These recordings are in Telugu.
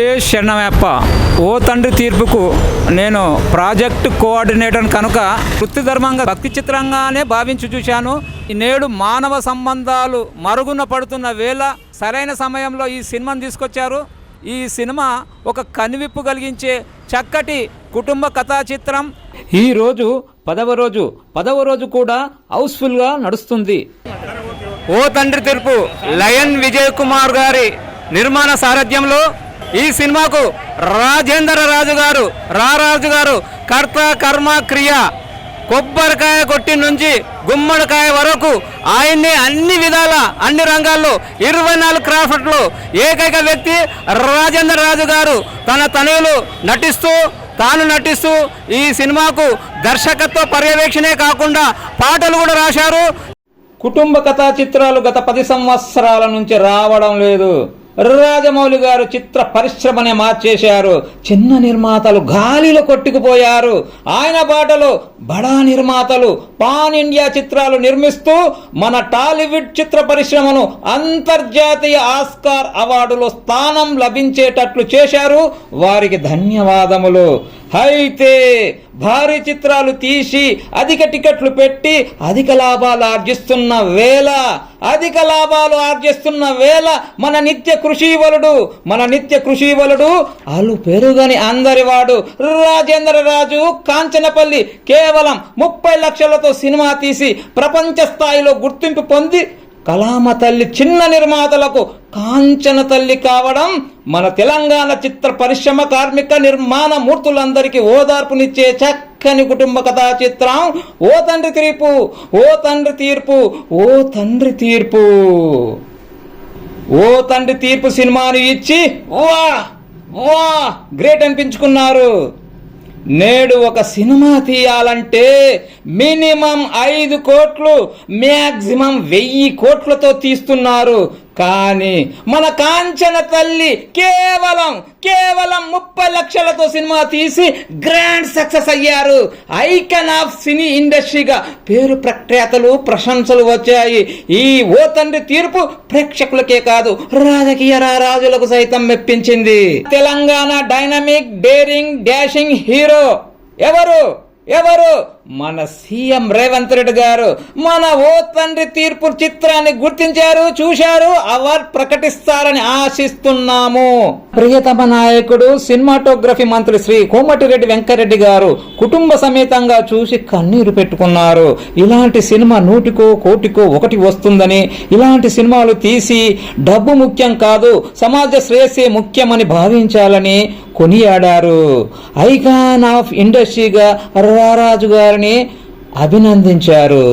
ఏ శరణమప్ప ఓ తండ్రి తీర్పుకు నేను ప్రాజెక్ట్ కోఆర్డినేటర్ కనుక వృత్తి ధర్మంగా భక్తి చిత్రంగానే భావించి చూశాను. ఈ నేడు మానవ సంబంధాలు మరుగున పడుతున్న వేళ సరైన సమయంలో ఈ సినిమాను తీసుకొచ్చారు. ఈ సినిమా ఒక కనువిప్పు కలిగించే చక్కటి కుటుంబ కథా చిత్రం. ఈ రోజు పదవ రోజు పదవ రోజు కూడా హౌస్ఫుల్గా నడుస్తుంది. ఓ తండ్రి తీర్పు లయన్ విజయ్ కుమార్ గారి నిర్మాణ సారథ్యంలో ఈ సినిమాకు రాజేంద్ర రాజు గారు రారాజు గారు కర్త కర్మ క్రియ కొబ్బరికాయ కొట్టి నుంచి గుమ్మడికాయ వరకు ఆయన్ని అన్ని విధాల అన్ని రంగాల్లో ఇరవై నాలుగు క్రాఫ్ట్లో ఏకైక వ్యక్తి రాజేంద్ర రాజు గారు. తన తనయులు నటిస్తూ తాను నటిస్తూ ఈ సినిమాకు దర్శకత్వ పర్యవేక్షణే కాకుండా పాటలు కూడా రాశారు. కుటుంబ కథా చిత్రాలు గత పది సంవత్సరాల నుంచి రావడం లేదు. రాజమౌళి గారు చిత్ర పరిశ్రమనే మార్చేశారు. చిన్న నిర్మాతలు గాలిలో కొట్టుకుపోయారు. ఆయన బాటలో బడా నిర్మాతలు పాన్ ఇండియా చిత్రాలు నిర్మిస్తూ మన టాలీవుడ్ చిత్ర పరిశ్రమను అంతర్జాతీయ ఆస్కార్ అవార్డులో స్థానం లభించేటట్లు చేశారు. వారికి ధన్యవాదములు. అయితే భారీ చిత్రాలు తీసి అధిక టికెట్లు పెట్టి అధిక లాభాలు ఆర్జిస్తున్న వేళ అధిక లాభాలు ఆర్జిస్తున్న వేళ మన నిత్య కృషివలుడు మన నిత్య కృషివలుడు అల్లు పెరుగని అందరివాడు రాజేంద్ర రాజు కాంచనపల్లి కేవలం ముప్పై లక్షలతో సినిమా తీసి ప్రపంచ స్థాయిలో గుర్తింపు పొంది కలామ తల్లి చిన్న నిర్మాతలకు కాంచన తల్లి కావడం మన తెలంగాణ చిత్ర పరిశ్రమ కార్మిక నిర్మాణ మూర్తులందరికీ ఓదార్పునిచ్చే చక్కని కుటుంబ కథా చిత్రం. ఓ తండ్రి తీర్పు ఓ తండ్రి తీర్పు ఓ తండ్రి తీర్పు. ఓ తండ్రి తీర్పు సినిమాను ఇచ్చి వా వా గ్రేట్ అనిపించుకున్నారు. నేడు ఒక సినిమా తీయాలంటే మినిమం ఐదు కోట్లు మ్యాక్సిమం వెయ్యి కోట్లతో తీస్తున్నారు. కానీ మన కాంచన తల్లి కేవలం కేవలం ముప్పై లక్షలతో సినిమా తీసి గ్రాండ్ సక్సెస్ అయ్యారు. ఐకన్ ఆఫ్ సినీ ఇండస్ట్రీగా పేరు ప్రఖ్యాతలు ప్రశంసలు వచ్చాయి. ఈ ఓ తండ్రి తీర్పు ప్రేక్షకులకే కాదు రాజకీయ రాజులకు సైతం మెప్పించింది. Telangana dynamic daring dashing hero ఎవరు? ఎవరు? మన సీఎం రేవంత్ రెడ్డి గారు మన ఓ తండ్రి తీర్పు చిత్రాన్ని గుర్తించారు చూశారు అవార్డు ప్రకటిస్తారని ఆశిస్తున్నాము. ప్రియతమ నాయకుడు సినిమాటోగ్రఫీ మంత్రి శ్రీ కోమటిరెడ్డి వెంకరెడ్డి గారు కుటుంబ సమేతంగా చూసి కన్నీరు పెట్టుకున్నారు. ఇలాంటి సినిమా నూటికో కోటికో ఒకటి వస్తుందని ఇలాంటి సినిమాలు తీసి డబ్బు ముఖ్యం కాదు సమాజ శ్రేయస్సే ముఖ్యమని భావించాలని కొనియాడారు. ఐకాన్ ఆఫ్ ఇండస్ట్రీగా రారాజు గారు గారిని అభినందించారు.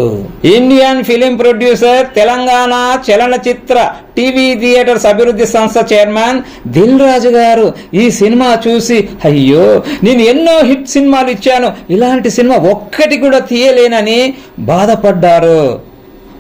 ఇండియన్ ఫిలిం ప్రొడ్యూసర్ తెలంగాణ చలనచిత్ర టీవీ థియేటర్స్ అభివృద్ధి సంస్థ చైర్మన్ దిల్ రాజు గారు ఈ సినిమా చూసి అయ్యో నేను ఎన్నో హిట్ సినిమాలు ఇచ్చాను. ఇలాంటి సినిమా ఒక్కటి కూడా తీయలేనని బాధపడ్డారు.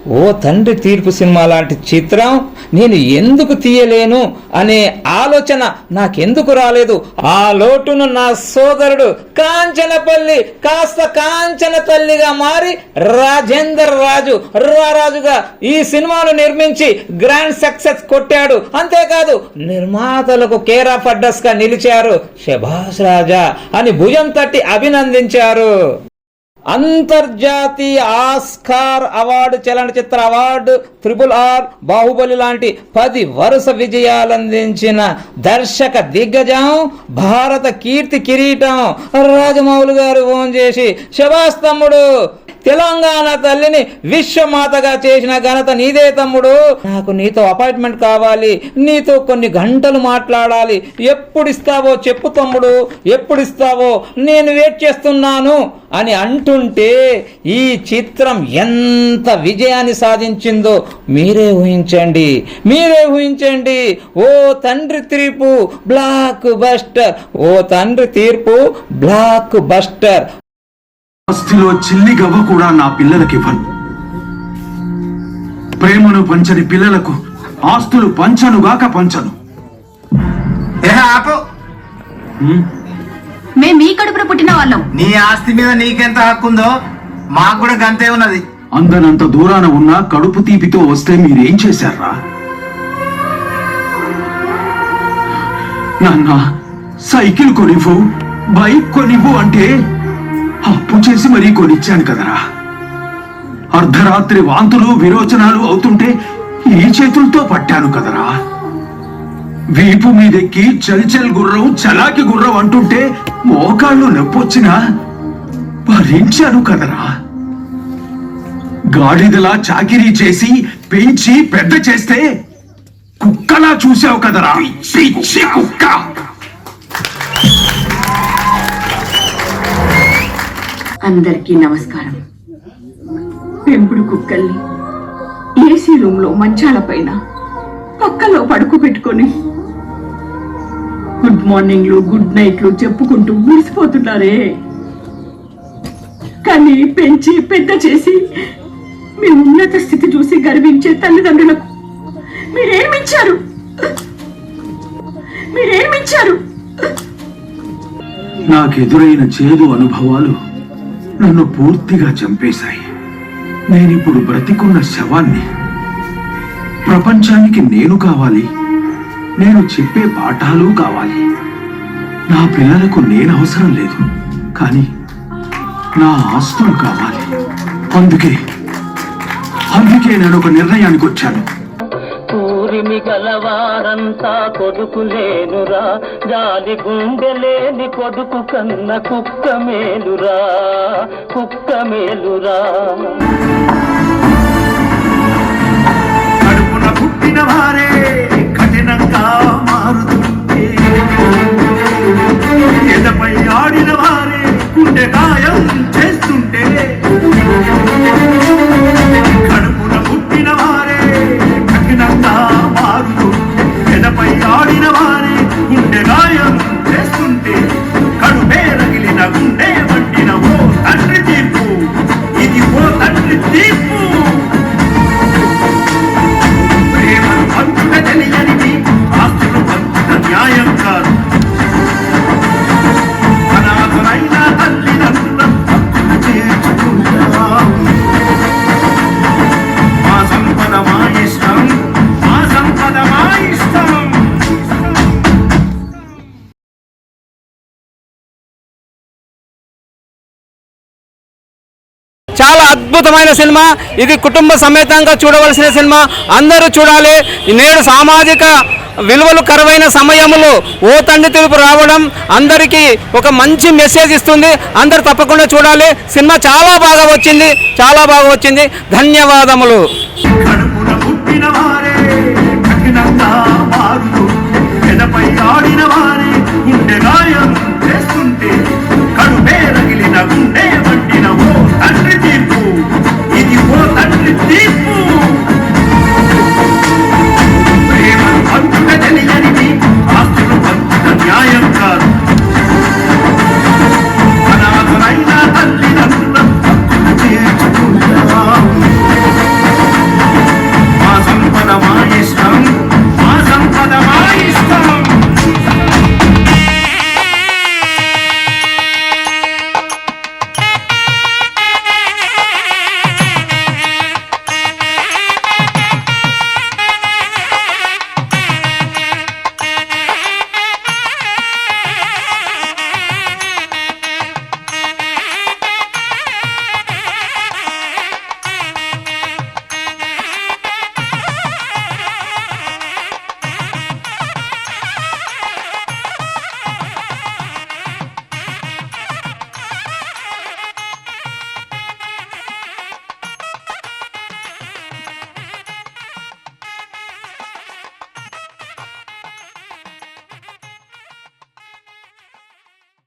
ఓ తండ్రి తీర్పు సినిమా లాంటి చిత్రం నేను ఎందుకు తీయలేను అనే ఆలోచన నాకెందుకు రాలేదు? ఆ లోటును నా సోదరుడు కాంచనపల్లి కాస్త కాంచన తల్లిగా మారి రాజేందర్ రాజు రారాజుగా ఈ సినిమాను నిర్మించి గ్రాండ్ సక్సెస్ కొట్టాడు. అంతేకాదు నిర్మాతలకు కేరా ఫడ్డస్గా గా నిలిచారు శభాష్ రాజా అని భుజం తట్టి అభినందించారు. అంతర్జాతీయ ఆస్కార్ అవార్డు చలనచిత్ర అవార్డు త్రిపుల్ ఆర్ బాహుబలి లాంటి పది వరుస విజయాలందించిన దర్శక దిగ్గజం భారత కీర్తి కిరీటం రాజమౌళి గారు ఫోన్ చేసి శివాస్తమ్ముడు తెలంగాణ తల్లిని విశ్వమాతగా చేసిన ఘనత నీదే తమ్ముడు. నాకు నీతో అపాయింట్మెంట్ కావాలి నీతో కొన్ని గంటలు మాట్లాడాలి. ఎప్పుడు ఇస్తావో చెప్పు తమ్ముడు ఎప్పుడు ఇస్తావో నేను వెయిట్ చేస్తున్నాను అని అంటుంటే ఈ చిత్రం ఎంత విజయాన్ని సాధించిందో మీరే ఊహించండి. మీరే ఊహించండి. ఓ తండ్రి తీర్పు బ్లాక్ బస్టర్. ఓ తండ్రి తీర్పు బ్లాక్ బస్టర్. ఆస్తిలో చిల్లి గవ్వ కూడా నా పిల్లలకి ఇవ్వను. ప్రేమను పంచని పిల్లలకు ఆస్తులు పంచనుగాక పంచను. ఏ ఆపు. మేము మీ కడుపున పుట్టిన వాళ్ళం. నీ ఆస్తి మీద నీకెంత హక్కు ఉందో మాకు కూడా గంతే ఉన్నది. అందనంత దూరాన ఉన్న కడుపు తీపితో వస్తే మీరేం చేశారా? నాన్న సైకిల్ కొనివ్వు బైక్ కొనివ్వు అంటే అప్పు చేసి మరీ కొనిచ్చాను కదరా. అర్ధరాత్రి వాంతులు విరోచనాలు అవుతుంటే ఈ చేతులతో పట్టాను కదరా. వీపు మీదెక్కి చల్ చల్ గుర్రం చలాకి గుర్రం అంటుంటే మోకాళ్ళు నొప్పొచ్చినా భరించాను కదరా. గాడిదలా చాకిరీ చేసి పెంచి పెద్ద చేస్తే కుక్కలా చూసావు కదరా. కుక్క. అందరికీ నమస్కారం. పెంపుడు కుక్కల్ని ఏసీ రూమ్లో మంచాల పైన పక్కలో పడుకు పెట్టుకొని. గుడ్ మార్నింగ్లు గుడ్ నైట్లు చెప్పుకుంటూ మురిసిపోతున్నారే. కానీ పెంచి పెద్ద చేసి మీ ఉన్నత స్థితి చూసి గర్వించే తల్లిదండ్రులకు మీరేమిచ్చారు? మీరేమిచ్చారు? నాకెదురైన చేదు అనుభవాలు నన్ను పూర్తిగా చంపేశాయి. నేనిప్పుడు బ్రతికున్న శవాన్ని ప్రపంచానికి నేను కావాలి. నేను చెప్పే పాఠాలు కావాలి. నా పిల్లలకు నేను అవసరం లేదు. కానీ నా ఆస్తులు కావాలి. అందుకే అందుకే నేను ఒక నిర్ణయానికి వచ్చాను. ఊరిమి గలవారంతా కొడుకు లేనురా జాలి గుండె లేని కొడుకు కన్న కుక్క మేలురా. కుక్క మేలురా. కడుపున పుట్టిన చాలా అద్భుతమైన సినిమా. ఇది కుటుంబ సమేతంగా చూడవలసిన సినిమా. అందరూ చూడాలి. నేడు సామాజిక విలువలు కరువైన సమయంలో ఓ తండ్రి తెలుపు రావడం అందరికీ ఒక మంచి మెసేజ్ ఇస్తుంది. అందరు తప్పకుండా చూడాలి. సినిమా చాలా బాగా వచ్చింది. చాలా బాగా వచ్చింది. ధన్యవాదములు.